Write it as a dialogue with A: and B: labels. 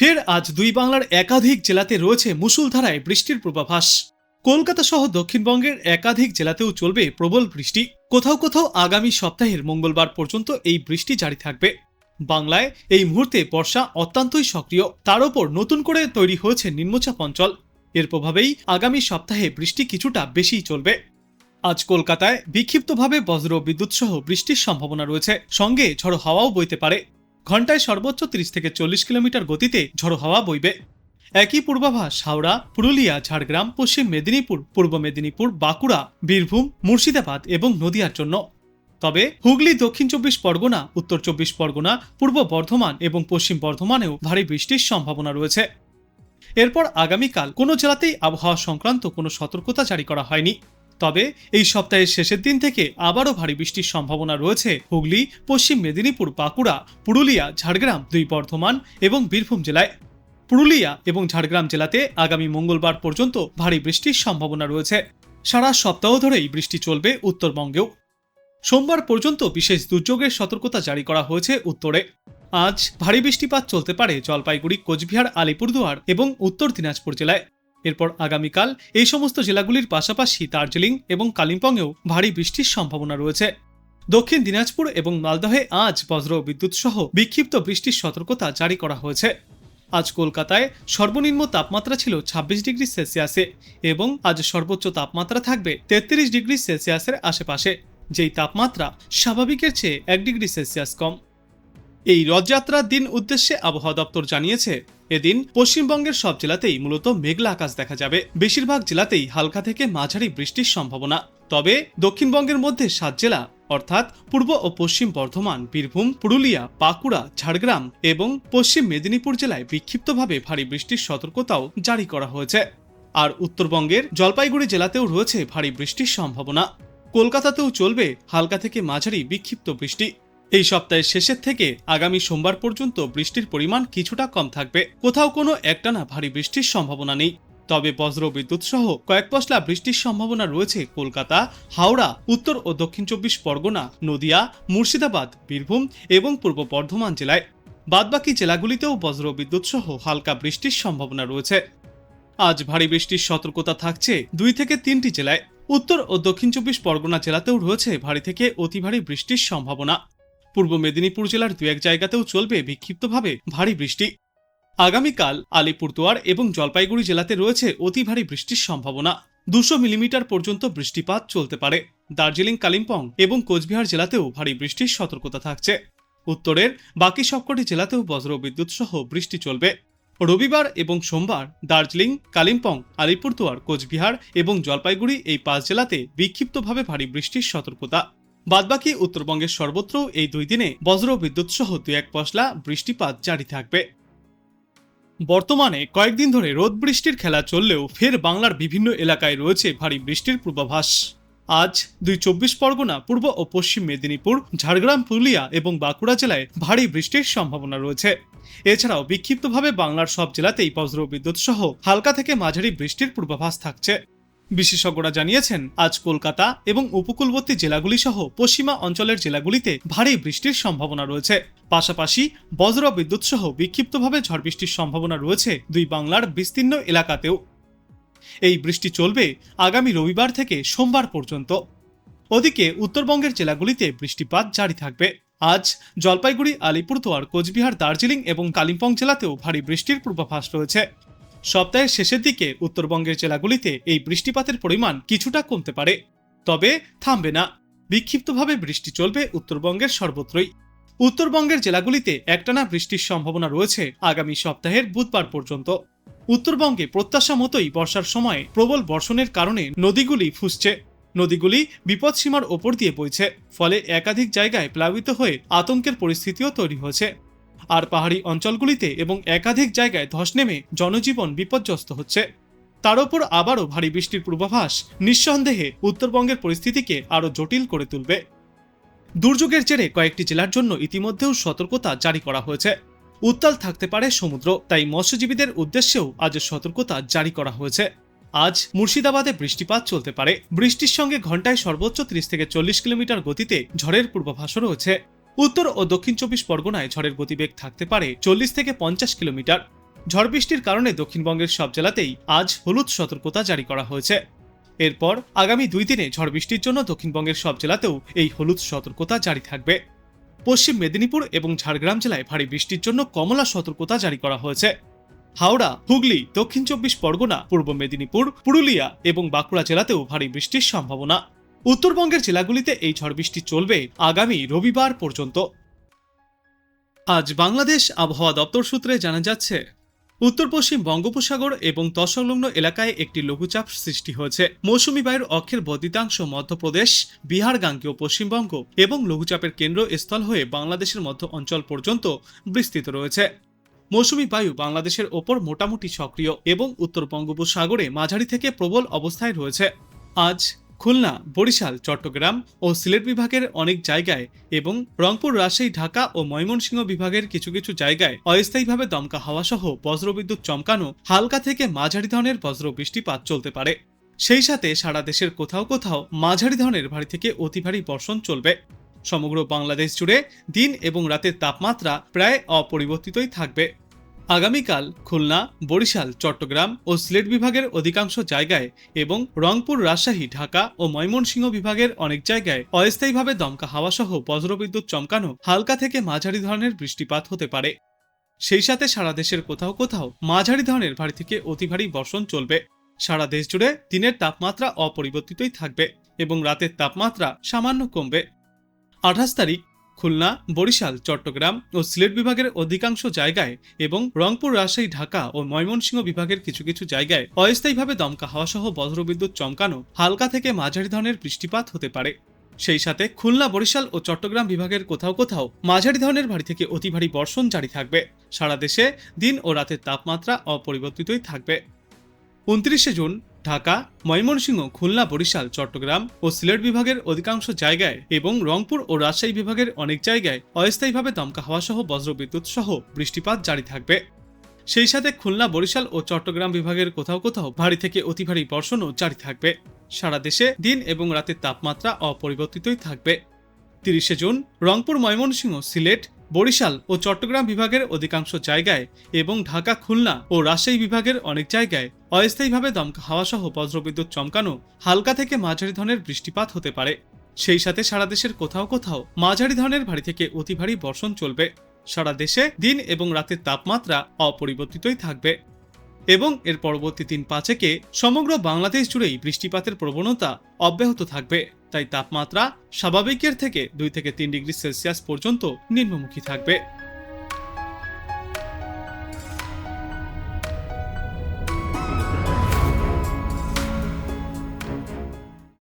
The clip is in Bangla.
A: ফের আজ দুই বাংলার একাধিক জেলাতে রয়েছে মুসুলধারায় বৃষ্টির পূর্বাভাস। কলকাতা সহ দক্ষিণবঙ্গের একাধিক জেলাতেও চলবে প্রবল বৃষ্টি। কোথাও কোথাও আগামী সপ্তাহের মঙ্গলবার পর্যন্ত এই বৃষ্টি জারি থাকবে। বাংলায় এই মুহূর্তে বর্ষা অত্যন্তই সক্রিয়। তার ওপর নতুন করে তৈরি হয়েছে নিম্নচাপ অঞ্চল। এর প্রভাবেই আগামী সপ্তাহে বৃষ্টি কিছুটা বেশিই চলবে। আজ কলকাতায় বিক্ষিপ্তভাবে বজ্র বিদ্যুৎ সহ বৃষ্টির সম্ভাবনা রয়েছে। সঙ্গে ঝড়ো হাওয়াও বইতে পারে। ঘন্টায় সর্বোচ্চ তিরিশ থেকে চল্লিশ কিলোমিটার গতিতে ঝড়ো হাওয়া বইবে। একই পূর্বাভাস, হাওড়া, পুরুলিয়া, ঝাড়গ্রাম, পশ্চিম মেদিনীপুর, পূর্ব মেদিনীপুর, বাঁকুড়া, বীরভূম, মুর্শিদাবাদ এবং নদিয়ার জন্য। তবে হুগলি, দক্ষিণ চব্বিশ পরগনা, উত্তর চব্বিশ পরগনা, পূর্ব বর্ধমান এবং পশ্চিম বর্ধমানেও ভারী বৃষ্টির সম্ভাবনা রয়েছে। এরপর আগামীকাল কোনো জেলাতেই আবহাওয়া সংক্রান্ত কোনো সতর্কতা জারি করা হয়নি। তবে এই সপ্তাহের শেষের দিন থেকে আবারও ভারী বৃষ্টির সম্ভাবনা রয়েছে। হুগলি, পশ্চিম মেদিনীপুর, বাঁকুড়া, পুরুলিয়া, ঝাড়গ্রাম দুই বর্ধমান এবং বীরভূম জেলায়। পুরুলিয়া এবং ঝাড়গ্রাম জেলাতে আগামী মঙ্গলবার পর্যন্ত ভারী বৃষ্টির সম্ভাবনা রয়েছে। সারা সপ্তাহ ধরেই বৃষ্টি চলবে উত্তরবঙ্গেও। সোমবার পর্যন্ত বিশেষ দুর্যোগের সতর্কতা জারি করা হয়েছে উত্তরে। আজ ভারী বৃষ্টিপাত চলতে পারে জলপাইগুড়ি, কোচবিহার, আলিপুরদুয়ার এবং উত্তর দিনাজপুর জেলায়। এরপর আগামীকাল এই সমস্ত জেলাগুলির পাশাপাশি দার্জিলিং এবং কালিম্পংয়েও ভারী বৃষ্টির সম্ভাবনা রয়েছে। দক্ষিণ দিনাজপুর এবং মালদহে আজ বজ্র বিদ্যুৎ সহ বিক্ষিপ্ত বৃষ্টির সতর্কতা জারি করা হয়েছে। আজ কলকাতায় সর্বনিম্ন তাপমাত্রা ছিল ছাব্বিশ ডিগ্রি সেলসিয়াসে এবং আজ সর্বোচ্চ তাপমাত্রা থাকবে তেত্রিশ ডিগ্রি সেলসিয়াসের আশেপাশে। যেই তাপমাত্রা স্বাভাবিকের চেয়ে এক ডিগ্রি সেলসিয়াস কম। এই রথযাত্রার দিন উদ্দেশ্যে আবহাওয়া দপ্তর জানিয়েছে, এদিন পশ্চিমবঙ্গের সব জেলাতেই মূলত মেঘলা আকাশ দেখা যাবে। বেশিরভাগ জেলাতেই হালকা থেকে মাঝারি বৃষ্টির সম্ভাবনা। তবে দক্ষিণবঙ্গের মধ্যে সাত জেলা, অর্থাৎ পূর্ব ও পশ্চিম বর্ধমান, বীরভূম, পুরুলিয়া, বাঁকুড়া, ঝাড়গ্রাম এবং পশ্চিম মেদিনীপুর জেলায় বিক্ষিপ্তভাবে ভারী বৃষ্টির সতর্কতাও জারি করা হয়েছে। আর উত্তরবঙ্গের জলপাইগুড়ি জেলাতেও রয়েছে ভারী বৃষ্টির সম্ভাবনা। কলকাতাতেও চলবে হালকা থেকে মাঝারি বিক্ষিপ্ত বৃষ্টি। এই সপ্তাহের শেষের থেকে আগামী সোমবার পর্যন্ত বৃষ্টির পরিমাণ কিছুটা কম থাকবে। কোথাও কোনো একটানা ভারী বৃষ্টির সম্ভাবনা নেই। তবে বজ্র বিদ্যুৎ সহ কয়েক পশলা বৃষ্টির সম্ভাবনা রয়েছে কলকাতা, হাওড়া, উত্তর ও দক্ষিণ চব্বিশ পরগনা, নদিয়া, মুর্শিদাবাদ, বীরভূম এবং পূর্ব বর্ধমান জেলায়। বাদবাকি জেলাগুলিতেও বজ্র বিদ্যুৎ সহ হালকা বৃষ্টির সম্ভাবনা রয়েছে। আজ ভারী বৃষ্টির সতর্কতা থাকছে দুই থেকে তিনটি জেলায়। উত্তর ও দক্ষিণ চব্বিশ পরগনা জেলাতেও রয়েছে ভারী থেকে অতি ভারী বৃষ্টির সম্ভাবনা। পূর্ব মেদিনীপুর জেলার দু এক জায়গাতেও চলবে বিক্ষিপ্তভাবে ভারী বৃষ্টি। আগামীকাল আলিপুরদুয়ার এবং জলপাইগুড়ি জেলাতে রয়েছে অতি ভারী বৃষ্টির সম্ভাবনা। দুশো মিলিমিটার পর্যন্ত বৃষ্টিপাত চলতে পারে। দার্জিলিং, কালিম্পং এবং কোচবিহার জেলাতেও ভারী বৃষ্টির সতর্কতা থাকছে। উত্তরের বাকি সবকটি জেলাতেও বজ্র বিদ্যুৎ সহ বৃষ্টি চলবে। রবিবার এবং সোমবার দার্জিলিং, কালিম্পং, আলিপুরদুয়ার, কোচবিহার এবং জলপাইগুড়ি এই পাঁচ জেলাতে বিক্ষিপ্তভাবে ভারী বৃষ্টির সতর্কতা। বাদবাকি উত্তরবঙ্গের সর্বত্র এই দুই দিনে বজ্র বিদ্যুৎ সহ দু এক পশলা বৃষ্টিপাত জারি থাকবে। বর্তমানে কয়েকদিন ধরে রোদ বৃষ্টির খেলা চললেও ফের বাংলার বিভিন্ন এলাকায় রয়েছে ভারী বৃষ্টির পূর্বাভাস। আজ দুই চব্বিশ পরগনা, পূর্ব ও পশ্চিম মেদিনীপুর, ঝাড়গ্রাম, পুরুলিয়া এবং বাঁকুড়া জেলায় ভারী বৃষ্টির সম্ভাবনা রয়েছে। এছাড়াও বিক্ষিপ্তভাবে বাংলার সব জেলাতেই বজ্র বিদ্যুৎ সহ হালকা থেকে মাঝারি বৃষ্টির পূর্বাভাস থাকছে। বিশেষজ্ঞরা জানিয়েছেন, আজ কলকাতা এবং উপকূলবর্তী জেলাগুলি সহ পশ্চিমা অঞ্চলের জেলাগুলিতে ভারী বৃষ্টির সম্ভাবনা রয়েছে। পাশাপাশি বজ্র বিদ্যুৎ সহ বিক্ষিপ্তভাবে ঝড় বৃষ্টির সম্ভাবনা রয়েছে দুই বাংলার বিস্তীর্ণ এলাকাতেও। এই বৃষ্টি চলবে আগামী রবিবার থেকে সোমবার পর্যন্ত। ওদিকে উত্তরবঙ্গের জেলাগুলিতে বৃষ্টিপাত জারি থাকবে। আজ জলপাইগুড়ি, আলিপুরদুয়ার, কোচবিহার, দার্জিলিং এবং কালিম্পং জেলাতেও ভারী বৃষ্টির পূর্বাভাস রয়েছে। সপ্তাহের শেষের দিকে উত্তরবঙ্গের জেলাগুলিতে এই বৃষ্টিপাতের পরিমাণ কিছুটা কমতে পারে। তবে থামবে না। বিক্ষিপ্তভাবে বৃষ্টি চলবে উত্তরবঙ্গের সর্বত্রই। উত্তরবঙ্গের জেলাগুলিতে একটানা বৃষ্টির সম্ভাবনা রয়েছে আগামী সপ্তাহের বুধবার পর্যন্ত। উত্তরবঙ্গে প্রত্যাশা মতোই বর্ষার সময় প্রবল বর্ষণের কারণে নদীগুলি ফুসছে। নদীগুলি বিপদসীমার ওপর দিয়ে বইছে, ফলে একাধিক জায়গায় প্লাবিত হয়ে আতঙ্কের পরিস্থিতিও তৈরি হয়েছে। আর পাহাড়ি অঞ্চলগুলিতে এবং একাধিক জায়গায় ধস নেমে জনজীবন বিপর্যস্ত হচ্ছে। তার ওপর আবারও ভারী বৃষ্টির পূর্বাভাস নিঃসন্দেহে উত্তরবঙ্গের পরিস্থিতিকে আরও জটিল করে তুলবে। দুর্যোগের জেরে কয়েকটি জেলার জন্য ইতিমধ্যেও সতর্কতা জারি করা হয়েছে। উত্তাল থাকতে পারে সমুদ্র, তাই মৎস্যজীবীদের উদ্দেশ্যেও আজ সতর্কতা জারি করা হয়েছে। আজ মুর্শিদাবাদে বৃষ্টিপাত চলতে পারে। বৃষ্টির সঙ্গে ঘন্টায় সর্বোচ্চ ত্রিশ থেকে চল্লিশ কিলোমিটার গতিতে ঝড়ের পূর্বাভাসও রয়েছে। উত্তর ও দক্ষিণ চব্বিশ পরগনায় ঝড়ের গতিবেগ থাকতে পারে চল্লিশ থেকে পঞ্চাশ কিলোমিটার। ঝড় বৃষ্টির কারণে দক্ষিণবঙ্গের সব জেলাতেই আজ হলুদ সতর্কতা জারি করা হয়েছে। এরপর আগামী দুই দিনে ঝড় বৃষ্টির জন্য দক্ষিণবঙ্গের সব জেলাতেও এই হলুদ সতর্কতা জারি থাকবে। পশ্চিম মেদিনীপুর এবং ঝাড়গ্রাম জেলায় ভারী বৃষ্টির জন্য কমলা সতর্কতা জারি করা হয়েছে। হাওড়া, হুগলি, দক্ষিণ চব্বিশ পরগনা, পূর্ব মেদিনীপুর, পুরুলিয়া এবং বাঁকুড়া জেলাতেও ভারী বৃষ্টির সম্ভাবনা। উত্তরবঙ্গের জেলাগুলিতে এই ঝড় বৃষ্টি চলবে আগামী রবিবার পর্যন্ত। আজ বাংলাদেশ আবহাওয়া দপ্তর সূত্রে জানা যাচ্ছে, উত্তর পশ্চিম বঙ্গোপসাগর এবং তৎসংলগ্ন এলাকায় একটি লঘুচাপ সৃষ্টি হয়েছে। মৌসুমী বায়ুর অক্ষের বদ্বিতাংশ মধ্যপ্রদেশ, বিহার গাঙ্গেয় পশ্চিমবঙ্গ এবং লঘুচাপের কেন্দ্র স্থল হয়ে বাংলাদেশের মধ্য অঞ্চল পর্যন্ত বিস্তৃত রয়েছে। মৌসুমী বায়ু বাংলাদেশের ওপর মোটামুটি সক্রিয় এবং উত্তর বঙ্গোপসাগরে মাঝারি থেকে প্রবল অবস্থায় রয়েছে। আজ খুলনা, বরিশাল, চট্টগ্রাম ও সিলেট বিভাগের অনেক জায়গায় এবং রংপুর, রাজশাহী, ঢাকা ও ময়মনসিংহ বিভাগের কিছু কিছু জায়গায় অস্থায়ীভাবে দমকা হাওয়া সহ বজ্রবিদ্যুৎ চমকানো হালকা থেকে মাঝারি ধরনের বজ্র বৃষ্টিপাত চলতে পারে। সেই সাথে সারা দেশের কোথাও কোথাও মাঝারি ধরনের ভারী থেকে অতি ভারী বর্ষণ চলবে। সমগ্র বাংলাদেশ জুড়ে দিন এবং রাতের তাপমাত্রা প্রায় অপরিবর্তিতই থাকবে। আগামীকাল খুলনা, বরিশাল, চট্টগ্রাম ও সিলেট বিভাগের অধিকাংশ জায়গায় এবং রংপুর, রাজশাহী, ঢাকা ও ময়মনসিংহ বিভাগের অনেক জায়গায় অস্থায়ীভাবে দমকা হাওয়া সহ বজ্রবিদ্যুৎ চমকানো হালকা থেকে মাঝারি ধরনের বৃষ্টিপাত হতে পারে। সেই সাথে সারা দেশের কোথাও কোথাও মাঝারি ধরনের ভারী থেকে অতি ভারী বর্ষণ চলবে। সারা দেশ জুড়ে দিনের তাপমাত্রা অপরিবর্তিতই থাকবে এবং রাতের তাপমাত্রা সামান্য কমবে। আঠাশ তারিখ খুলনা, বরিশাল, চট্টগ্রাম ও সিলেট বিভাগের অধিকাংশ জায়গায় এবং রংপুর, রাজশাহী, ঢাকা ও ময়মনসিংহ বিভাগের কিছু কিছু জায়গায় অস্থায়ীভাবে দমকা হাওয়া সহ বজ্রবিদ্যুৎ চমকানো হালকা থেকে মাঝারি ধরনের বৃষ্টিপাত হতে পারে। সেই সাথে খুলনা, বরিশাল ও চট্টগ্রাম বিভাগের কোথাও কোথাও মাঝারি ধরনের ভারী থেকে অতি ভারী বর্ষণ জারি থাকবে। সারা দেশে দিন ও রাতের তাপমাত্রা অপরিবর্তিতই থাকবে। উনত্রিশে জুন ঢাকা, ময়মনসিংহ, খুলনা, বরিশাল, চট্টগ্রাম ও সিলেট বিভাগের অধিকাংশ জায়গায় এবং রংপুর ও রাজশাহী বিভাগের অনেক জায়গায় অস্থায়ীভাবে দমকা হাওয়া সহ বজ্রবিদ্যুৎ সহ বৃষ্টিপাত জারি থাকবে। সেই সাথে খুলনা, বরিশাল ও চট্টগ্রাম বিভাগের কোথাও কোথাও ভারী থেকে অতি ভারী বর্ষণও জারি থাকবে। সারা দেশে দিন এবং রাতের তাপমাত্রা অপরিবর্তিতই থাকবে। তিরিশে জুন, রংপুর, ময়মনসিংহ, সিলেট বরিশাল ও চট্টগ্রাম বিভাগের অধিকাংশ জায়গায় এবং ঢাকা, খুলনা ও রাজশাহী বিভাগের অনেক জায়গায় অস্থায়ীভাবে দমকা হাওয়া সহ বজ্রবিদ্যুৎ চমকানো হালকা থেকে মাঝারি ধরনের বৃষ্টিপাত হতে পারে। সেই সাথে সারা দেশের কোথাও কোথাও মাঝারি ধরনের ভারী থেকে অতি ভারী বর্ষণ চলবে। সারা দেশে দিন এবং রাতের তাপমাত্রা অপরিবর্তিতই থাকবে। এবং এর পরবর্তী দিন পাঁচেকে সমগ্র বাংলাদেশ জুড়েই বৃষ্টিপাতের প্রবণতা অব্যাহত থাকবে। তাই তাপমাত্রা স্বাভাবিকের থেকে দুই থেকে তিন ডিগ্রি সেলসিয়াস পর্যন্ত নিম্নমুখী থাকবে।